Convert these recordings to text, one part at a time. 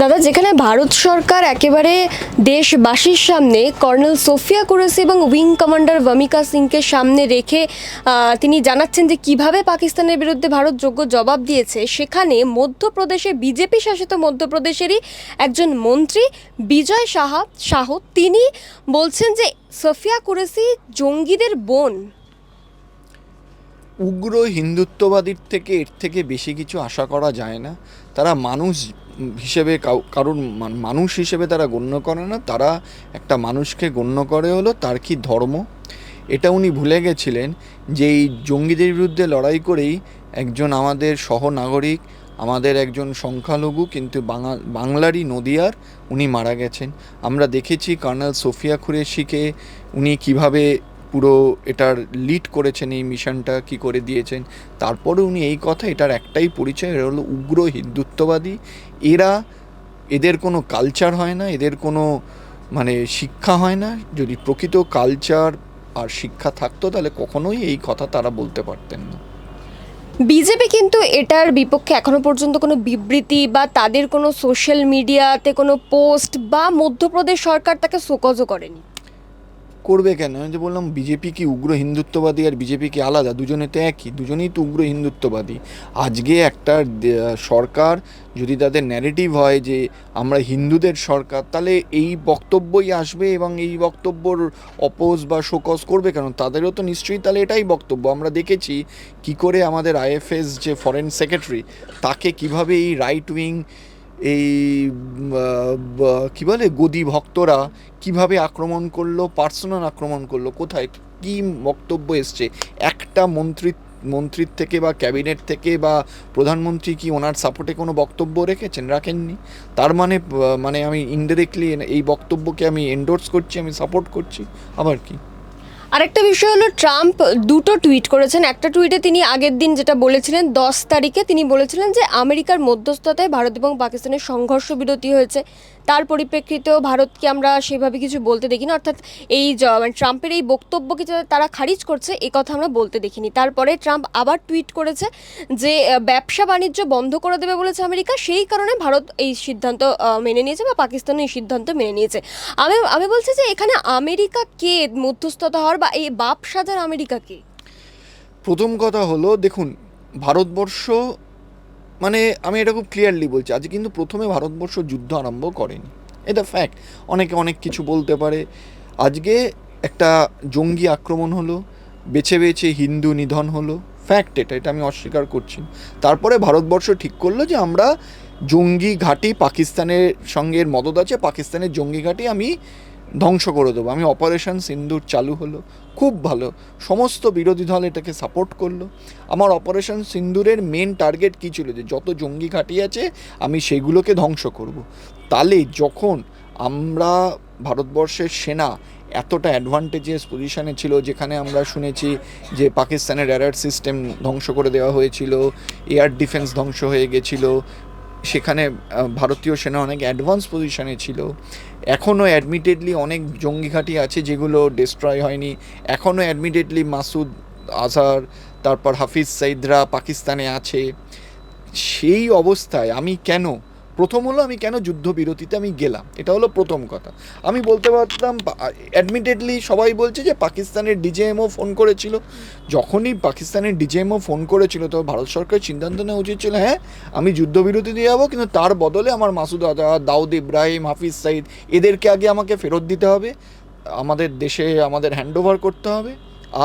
দাদা, যেখানে ভারত সরকার একেবারে দেশবাসীর সামনে কর্নেল সোফিয়া কুরেসি এবং উইং কমান্ডার ভমিকা সিংকে সামনে রেখে তিনি জানাচ্ছেন যে কীভাবে পাকিস্তানের বিরুদ্ধে ভারত যোগ্য জবাব দিয়েছে। সেখানে মধ্যপ্রদেশে বিজেপি শাসিত মধ্যপ্রদেশেরই একজন মন্ত্রী, বিজয় সাহা শাহ তিনি বলছেন যে সোফিয়া কুরেসি জঙ্গিদের বোন। উগ্র হিন্দুত্ববাদীর থেকে এর থেকে বেশি কিছু আশা করা যায় না। তারা মানুষ হিসেবে কারোর মানুষ হিসেবে তারা গণ্য করে না, তারা একটা মানুষকে গণ্য করে হলো তার কি ধর্ম। এটা উনি ভুলে গেছিলেন যে এই জঙ্গিদের বিরুদ্ধে লড়াই করেই একজন আমাদের সহনাগরিক, আমাদের একজন সংখ্যালঘু কিন্তু বাঙা বাংলারই নদিয়ার উনি মারা গেছেন। আমরা দেখেছি কর্নেল সোফিয়া খুরেশিকে উনি কীভাবে পুরো এটার লিড করেছেন, এই মিশনটা কি করে দিয়েছেন। তারপরে উনি এই কথা, এটার একটাই পরিচয়, এরা হলো উগ্র হিন্দুত্ববাদী। এরা এদের কোনো কালচার হয় না, এদের কোনো মানে শিক্ষা হয় না। যদি প্রকৃত কালচার আর শিক্ষা থাকতো, তাহলে কখনোই এই কথা তারা বলতে পারতেন না। বিজেপি কিন্তু এটার বিপক্ষে এখনও পর্যন্ত কোনো বিবৃতি বা তাদের কোনো সোশ্যাল মিডিয়াতে কোনো পোস্ট বা মধ্যপ্রদেশ সরকার তাকে শোকজও করেনি। করবে কেন? আমি যে বললাম বিজেপি কি উগ্র হিন্দুত্ববাদী আর বিজেপি কি আলাদা? দুজনে তো একই, দুজনেই তো উগ্র হিন্দুত্ববাদী। আজকে একটা সরকার যদি তাদের ন্যারেটিভ হয় যে আমরা হিন্দুদের সরকার, তাহলে এই বক্তব্যই আসবে এবং এই বক্তব্যর অপোজ বা শোকজ করবে কেন? তাদেরও তো নিশ্চয়ই তাহলে এটাই বক্তব্য। আমরা দেখেছি কি করে আমাদের আইএফএস যে ফরেন সেক্রেটারি তাকে কীভাবে এই রাইট উইং এই কি বলে, গদি ভক্তরা কীভাবে আক্রমণ করল, পার্সোনাল আক্রমণ করল, কোথায়, কি বক্তব্য এসছে? একটা মন্ত্রী, মন্ত্রীর থেকে বা ক্যাবিনেট থেকে বা প্রধানমন্ত্রী কি ওনার সাপোর্টে কোনো বক্তব্য রেখেছেন, রাখেননি? তার মানে মানে আমি ইনডাইরেক্টলি এই বক্তব্যকে আমি এন্ডোর্স করছি, আমি সাপোর্ট করছি, আবার কি? আরেকটা বিষয় হলো, ট্রাম্প দুটো টুইট করেছেন। একটা টুইটে তিনি আগের দিন যেটা বলেছিলেন, দশ তারিখে তিনি বলেছিলেন যে, আমেরিকার মধ্যস্থতায় ভারত এবং পাকিস্তানের সংঘর্ষ বিরতি হয়েছে। তার পরিপ্রেক্ষিতেও ভারতকে আমরা সেভাবে কিছু বলতে দেখিনি। অর্থাৎ এই মানে ট্রাম্পের এই বক্তব্যকে তারা খারিজ করছে এই কথা আমরা বলতে দেখিনি। তারপরে ট্রাম্প আবার টুইট করেছে যে ব্যবসা বাণিজ্য বন্ধ করে দেবে বলেছে আমেরিকা, সেই কারণে ভারত এই সিদ্ধান্ত মেনে নিয়েছে বা পাকিস্তান এই সিদ্ধান্ত মেনে নিয়েছে। আমি আমি বলছি যে, এখানে আমেরিকা কে? মধ্যস্থতা হওয়ার বা এই বাপ সাজার আমেরিকা কে? প্রথম কথা হলো, দেখুন, ভারতবর্ষ মানে আমি এটা খুব ক্লিয়ারলি বলছি, আজ কিন্তু প্রথমে ভারতবর্ষ যুদ্ধ আরম্ভ করেনি। এটা ফ্যাক্ট অনেকে অনেক কিছু বলতে পারে। আজকে একটা জঙ্গি আক্রমণ হলো, বেছে বেছে হিন্দু নিধন হলো। ফ্যাক্ট এটা এটা আমি অস্বীকার করছি তারপরে ভারতবর্ষ ঠিক করল যে আমরা জঙ্গি ঘাঁটি পাকিস্তানের সঙ্গে মদত আছে, পাকিস্তানের জঙ্গি ঘাঁটি আমি ধ্বংস করে দেবো। আমি অপারেশন সিন্দুর চালু হলো, খুব ভালো। সমস্ত বিরোধী দল এটাকে সাপোর্ট করল। আমার অপারেশন সিন্দুরের মেন টার্গেট কী ছিল? যে যত জঙ্গি ঘাঁটি আছে, আমি সেগুলোকে ধ্বংস করব। তাহলে যখন আমরা ভারতবর্ষের সেনা এতটা অ্যাডভান্টেজেস পজিশানে ছিল, যেখানে আমরা শুনেছি যে পাকিস্তানের এয়ার সিস্টেম ধ্বংস করে দেওয়া হয়েছিল এয়ার ডিফেন্স ধ্বংস হয়ে গেছিল, সেখানে ভারতীয় সেনা অনেক অ্যাডভান্স পজিশানে ছিল এখনও অ্যাডমিটেডলি অনেক জঙ্গি ঘাঁটি আছে যেগুলো ডিস্ট্রয় হয়নি। এখনও অ্যাডমিটেডলি মাসুদ আজহার, তারপর হাফিজ সাইদরা পাকিস্তানে আছে। সেই অবস্থায় আমি কেন প্রথম হলো আমি কেন যুদ্ধবিরতিতে আমি গেলাম? এটা হলো প্রথম কথা। আমি বলতে পারতাম অ্যাডমিটেডলি সবাই বলছে যে পাকিস্তানের ডিজেএমও ফোন করেছিল। যখনই পাকিস্তানের ডিজেএমও ফোন করেছিল, তো ভারত সরকার সিদ্ধান্ত নেওয়া উচিত ছিল হ্যাঁ আমি যুদ্ধবিরতি দিয়ে যাব, কিন্তু তার বদলে আমার মাসুদ আজহার দাউদ ইব্রাহিম, হাফিজ সাইদ এদেরকে আগে আমাকে ফেরত দিতে হবে। আমাদের দেশে আমাদের হ্যান্ডওভার করতে হবে।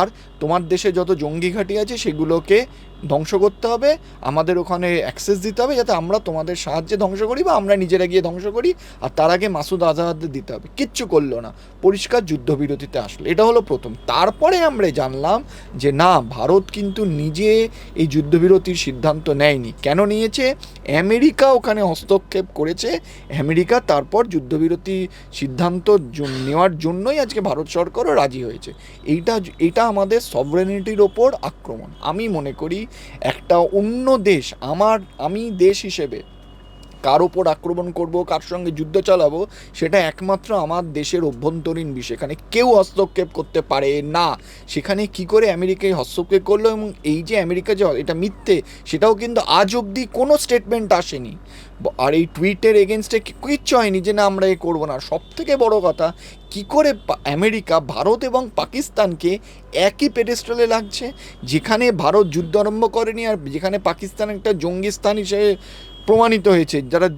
আর তোমার দেশে যত জঙ্গি ঘাঁটি আছে, সেগুলোকে ধ্বংস করতে হবে। আমাদের ওখানে অ্যাক্সেস দিতে হবে, যাতে আমরা তোমাদের সাহায্যে ধ্বংস করি বা আমরা নিজেরা গিয়ে ধ্বংস করি। আর তার আগে মাসুদ আজাহাদের দিতে হবে। কিচ্ছু করল না। পরিষ্কার যুদ্ধবিরতিতে আসলো। এটা হলো প্রথম। তারপরে আমরা জানলাম যে না, ভারত কিন্তু নিজে এই যুদ্ধবিরতির সিদ্ধান্ত নেয়নি। কেন নিয়েছে? আমেরিকা ওখানে হস্তক্ষেপ করেছে। আমেরিকা তারপর যুদ্ধবিরতি সিদ্ধান্ত নেওয়ার জন্যই আজকে ভারত সরকারও রাজি হয়েছে। এইটা এটা আমাদের সভরেনিটির ওপর আক্রমণ। আমি মনে করি একটা অন্য দেশ আমার আমি দেশ হিসেবে কার ওপর আক্রমণ করব, কার সঙ্গে যুদ্ধ চালাবো, সেটা একমাত্র আমার দেশের অভ্যন্তরীণ বিষয়। এখানে কেউ হস্তক্ষেপ করতে পারে না। সেখানে কি করে আমেরিকায় হস্তক্ষেপ করল এবং এই যে আমেরিকা যে, এটা মিথ্যে, সেটাও কিন্তু আজ অবধি কোনো স্টেটমেন্ট আসেনি। আর এই টুইটের এগেনস্টে কিচ্ছু হয়নি যে না, আমরা এ করব না। সব থেকে বড় কথা, কি করে আমেরিকা, ভারত এবং পাকিস্তানকে একই পেডেস্টলে লাগছে, যেখানে ভারত যুদ্ধ আরম্ভ করেনি আর যেখানে পাকিস্তান একটা জঙ্গি স্থান হিসেবে প্রমাণিত হয়েছে, যারা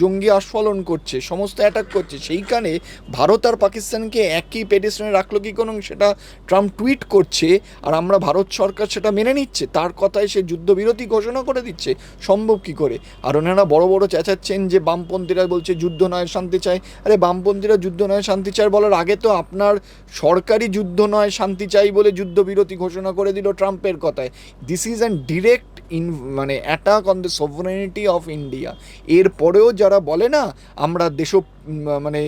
জঙ্গি আস্ফলন করছে, সমস্ত অ্যাটাক করছে, সেইখানে ভারত আর পাকিস্তানকে একই পেডেস্টলে রাখল কি কোনো সেটা ট্রাম্প টুইট করছে, আর আমরা ভারত সরকার সেটা মেনে নিচ্ছে, তার কথায় সে যুদ্ধবিরতি ঘোষণা করে দিচ্ছে, সম্ভব কি করে? আর ওনারা বড় বড় চেঁচাচ্ছেন যে বামপন্থীরা বলছে যুদ্ধ নয়, শান্তি চায় আরে বামপন্থীরা যুদ্ধ নয়, শান্তি চায় বলার আগে তো আপনার সরকারি যুদ্ধ নয়, শান্তি চাই বলে যুদ্ধবিরতি ঘোষণা করে দিল ট্রাম্পের কথায়। This is an direct in মানে attack on the sovereignty of India এরপরেও যারা বলে না, আমরা দেশ মানে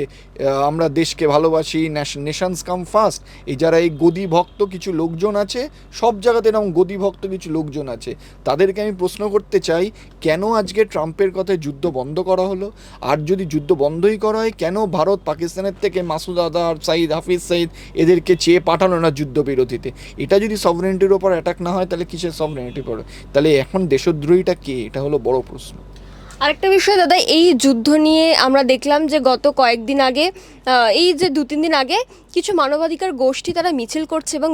আমরা দেশকে ভালোবাসি নেশনস কাম ফার্স্ট এই যারা এই গদি ভক্ত কিছু লোকজন আছে, সব জায়গাতে এরকম গদি ভক্ত কিছু লোকজন আছে। তাদেরকে আমি প্রশ্ন করতে চাই, কেন আজকে ট্রাম্পের কথায় যুদ্ধ বন্ধ করা হলো? আর যদি যুদ্ধ বন্ধই করা হয়, কেন ভারত পাকিস্তানের থেকে মাসুদ আদার, সাইদ, হাফিজ সাইদ এদেরকে চেয়ে পাঠানো না যুদ্ধবিরতিতে? এটা যদি সভরেনিটির ওপর অ্যাটাক না হয়, তাহলে কিসের সভরেনিটি পড়ে তাহলে এখন দেশদ্রোহীটা কে? এটা হলো বড় প্রশ্ন। আরেকটা বিষয়, দাদা, এই যুদ্ধ নিয়ে আমরা দেখলাম যে গত কয়েকদিন আগে এই যে দু তিন দিন আগে কিছু মানবাধিকার গোষ্ঠী তারা মিছিল করছে এবং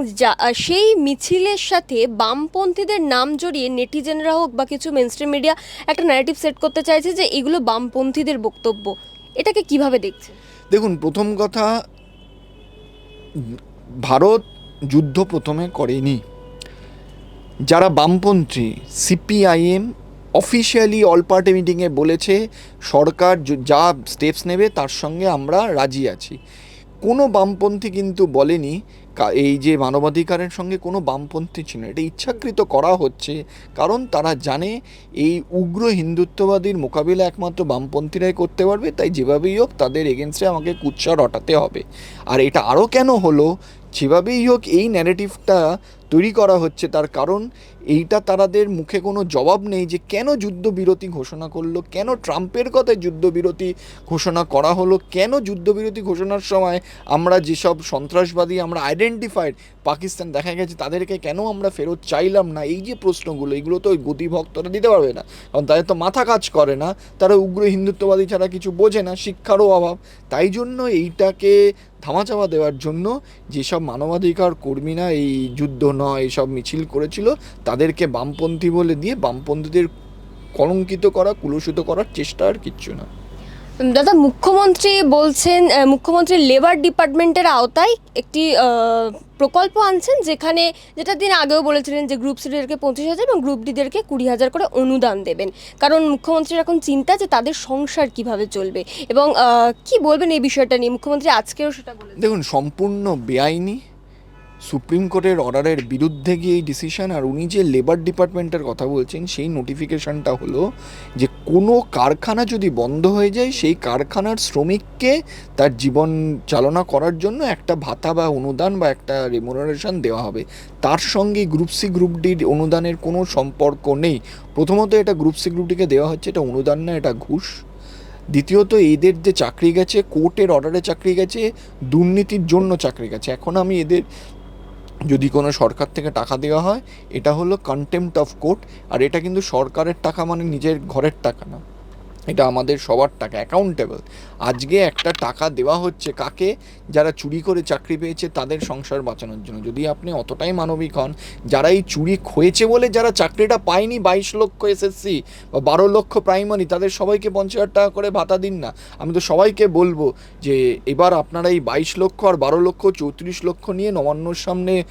সেই মিছিলের সাথে বামপন্থীদের নাম জড়িয়ে নেটিজেনরা হোক বা কিছু মেনস্ট্রিম মিডিয়া একটা ন্যারেটিভ সেট করতে চাইছে যে এগুলো বামপন্থীদের বক্তব্য। এটাকে কীভাবে দেখছে দেখুন, প্রথম কথা, ভারত যুদ্ধ প্রথমে করেনি। যারা বামপন্থী, সিপিআইএম অফিসিয়ালি অল পার্টি মিটিংয়ে বলেছে, সরকার যা স্টেপস নেবে তার সঙ্গে আমরা রাজি আছি। কোনো বামপন্থী কিন্তু বলেনি এই যে মানবাধিকারের সঙ্গে কোনো বামপন্থী ছিল। এটা ইচ্ছাকৃত করা হচ্ছে, কারণ তারা জানে এই উগ্র হিন্দুত্ববাদীর মোকাবিলা একমাত্র বামপন্থীরাই করতে পারবে, তাই যেভাবেই হোক তাদের এগেনস্টে আমাকে কুৎসা রটাতে হবে। আর এটা আরও কেন হলো? যেভাবেই হোক এই ন্যারেটিভটা তৈরি করা হচ্ছে তার কারণ এইটা তাদের মুখে কোনো জবাব নেই যে কেন যুদ্ধবিরতি ঘোষণা করল, কেন ট্রাম্পের কথায় যুদ্ধবিরতি ঘোষণা করা হলো, কেন যুদ্ধবিরতি ঘোষণার সময় আমরা যেসব সন্ত্রাসবাদী, আমরা আইডেন্টিফাইড পাকিস্তান দেখা গেছে তাদেরকে কেন আমরা ফেরত চাইলাম না? এই যে প্রশ্নগুলো, এগুলো তো ওই গতিভক্তরা দিতে পারবে না। কারণ তাদের তো মাথা কাজ করে না। তারা উগ্র হিন্দুত্ববাদী ছাড়া কিছু বোঝে না, শিক্ষারও অভাব। তাই জন্য এইটাকে ধামাচাপা দেওয়ার জন্য যেসব মানবাধিকার কর্মীরা এই যুদ্ধ নয় এসব মিছিল করেছিল, তাদেরকে বামপন্থী বলে দিয়ে বামপন্থীদের কলঙ্কিত করা, কুলুষিত করার চেষ্টা আর কিচ্ছু না। দাদা, মুখ্যমন্ত্রী বলছেন মুখ্যমন্ত্রী লেবার ডিপার্টমেন্টের আওতায় একটি প্রকল্প আনছেন যেখানে যেটা তিনি আগেও বলেছিলেন যে গ্রুপ সিদেরকে পঁচিশ হাজার এবং গ্রুপ ডিদেরকে কুড়ি হাজার করে অনুদান দেবেন। কারণ মুখ্যমন্ত্রীর এখন চিন্তা যে তাদের সংসার কীভাবে চলবে এবং কি বলবেন এই বিষয়টা নিয়ে? মুখ্যমন্ত্রী আজকেও সেটা বলেছেন। দেখুন, সম্পূর্ণ বেআইনি। সুপ্রিম কোর্টের অর্ডারের বিরুদ্ধে গিয়ে এই ডিসিশন আর উনি যে লেবার ডিপার্টমেন্টের কথা বলছেন, সেই নোটিফিকেশনটা হলো যে কোনো কারখানা যদি বন্ধ হয়ে যায়, সেই কারখানার শ্রমিককে তার জীবন চালনা করার জন্য একটা ভাতা বা অনুদান বা একটা রেমুনারেশন দেওয়া হবে। তার সঙ্গে গ্রুপ সি গ্রুপ ডির অনুদানের কোনো সম্পর্ক নেই। প্রথমত এটা গ্রুপ সি গ্রুপ ডিকে দেওয়া হচ্ছে, এটা অনুদান না, এটা ঘুষ। দ্বিতীয়ত এদের যে চাকরি গেছে, কোর্টের অর্ডারে চাকরি গেছে, দুর্নীতির জন্য চাকরি গেছে। এখন আমি এদের যদি কোনো সরকার থেকে টাকা দেওয়া হয়, এটা হলো কন্টেম্পট অফ কোর্ট আর এটা কিন্তু সরকারের টাকা মানে নিজের ঘরের টাকা না। এটা আমাদের সবার টাকা অ্যাকাউন্টেবল আজকে একটা টাকা দেওয়া হচ্ছে কাকে? যারা চুরি করে চাকরি পেয়েছে তাদের সংসার বাঁচানোর জন্য। যদি আপনি অতটাই মানবিক হন, যারা এই চুরি হয়েছে বলে যারা চাকরিটা পায়নি, বাইশ লক্ষ এসএসসি বা বারো লক্ষ প্রাইমারি, তাদের সবাইকে পঞ্চাশ হাজার টাকা করে ভাতা দিন না। আমি তো সবাইকে বলব যে, এবার আপনারা এই বাইশ লক্ষ আর বারো লক্ষ, চৌত্রিশ লক্ষ নিয়ে নবান্নর সামনে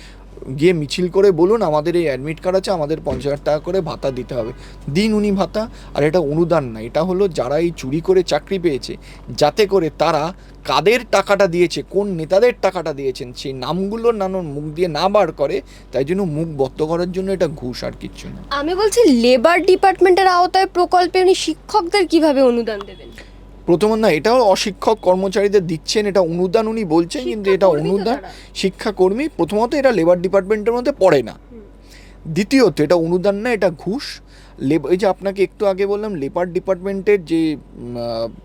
গিয়ে মিছিল করে বলুন, আমাদের এই অ্যাডমিট কার্ড আছে, আমাদের পঞ্চাশ হাজার টাকা করে ভাতা দিতে হবে। দিন উনি ভাতা, আর এটা অনুদান না, এটা হলো যারা এই চুরি করে চাকরি পেয়েছে, যাতে করে তারা কাদের টাকাটা দিয়েছে, কোন নেতাদের টাকাটা দিয়েছেন, সেই নামগুলো নানোর মুখ দিয়ে না বার করে, তাই জন্য মুখ বদ্ধ করার জন্য এটা ঘুষ আর কিচ্ছু না। আমি বলছি লেবার ডিপার্টমেন্টের আওতায় প্রকল্পে উনি শিক্ষকদের কীভাবে অনুদান দেবেন? প্রথমত না এটাও অশিক্ষক কর্মচারীদের দিচ্ছেন এটা অনুদান উনি বলছেন কিন্তু এটা অনুদান শিক্ষাকর্মী প্রথমত এটা লেবার ডিপার্টমেন্টের মধ্যে পড়ে না। দ্বিতীয়ত এটা অনুদান না এটা ঘুষ। লেব এই যে আপনাকে একটু আগে বললাম লেবার ডিপার্টমেন্টের যে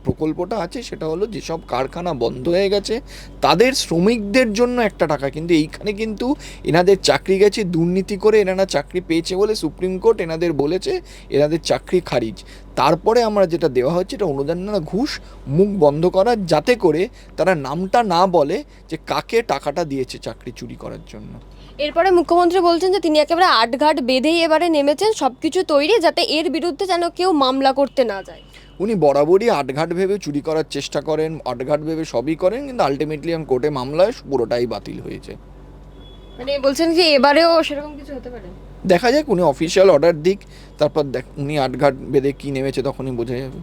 প্রকল্পটা আছে সেটা হলো যেসব কারখানা বন্ধ হয়ে গেছে তাদের শ্রমিকদের জন্য একটা টাকা। কিন্তু এইখানে কিন্তু এনাদের চাকরি গেছে দুর্নীতি করে এনারা চাকরি পেয়েছে বলে সুপ্রিম কোর্ট এনাদের বলেছে এনাদের চাকরি খারিজ। তারপরে আমরা যেটা দেওয়া হচ্ছে এটা অনুদান না ঘুষ মুখ বন্ধ করা যাতে করে তারা নামটা না বলে যে কাকে টাকাটা দিয়েছে চাকরি চুরি করার জন্য। এরপরে মুখ্যমন্ত্রী বলছেন যে তিনি একেবারে আটঘাট বেঁধেই এবারে নেমেছেন সব কিছু তৈরি যাতে এর বিরুদ্ধে যেন কেউ মামলা করতে না যায়। উনি বরাবরই আটঘাট ভেবে চুরি করার চেষ্টা করেন আটঘাট ভেবে সবই করেন কিন্তু আলটিমেটলি আমি কোর্টে মামলায় পুরোটাই বাতিল হয়েছে। মানে বলছেন যে এবারেও সেরকম কিছু হতে পারে? দেখা যাক, উনি অফিসিয়াল অর্ডার দিক, তারপর দেখ, উনি আটঘাট বেঁধে কী নেমেছে তখনই বোঝা যাবে।